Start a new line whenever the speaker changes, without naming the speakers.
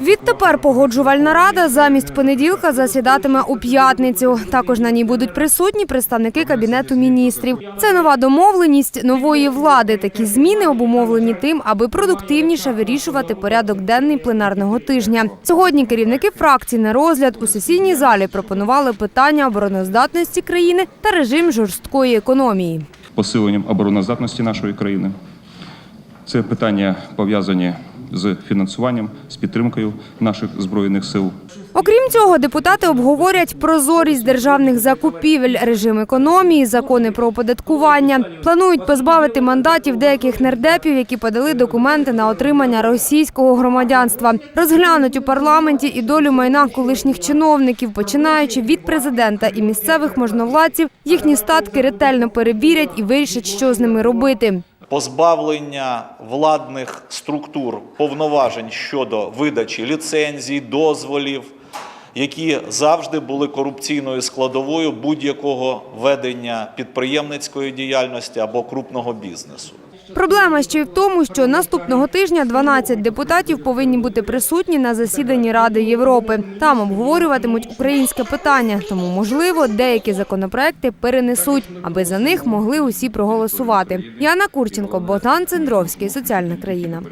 Відтепер погоджувальна рада замість понеділка засідатиме у п'ятницю. Також на ній будуть присутні представники кабінету міністрів. Це нова домовленість нової влади. Такі зміни обумовлені тим, аби продуктивніше вирішувати порядок денний пленарного тижня. Сьогодні керівники фракцій на розгляд у сесійній залі пропонували питання обороноздатності країни та режим жорсткої економії.
посиленням обороноздатності нашої країни. Це питання пов'язані з фінансуванням, з підтримкою наших збройних сил.
Окрім цього, депутати обговорять прозорість державних закупівель, режим економії, закони про оподаткування. Планують позбавити мандатів деяких нардепів, які подали документи на отримання російського громадянства. Розглянуть у парламенті і долю майна колишніх чиновників, починаючи від президента і місцевих можновладців. Їхні статки ретельно перевірять і вирішать, що з ними робити.
Позбавлення владних структур повноважень щодо видачі ліцензій, дозволів, які завжди були корупційною складовою будь-якого ведення підприємницької діяльності або крупного бізнесу.
Проблема ще й в тому, що наступного тижня 12 депутатів повинні бути присутні на засіданні Ради Європи. Там обговорюватимуть українське питання, тому можливо деякі законопроекти перенесуть, аби за них могли усі проголосувати. Яна Курченко, Богдан Цендровський, соціальна країна.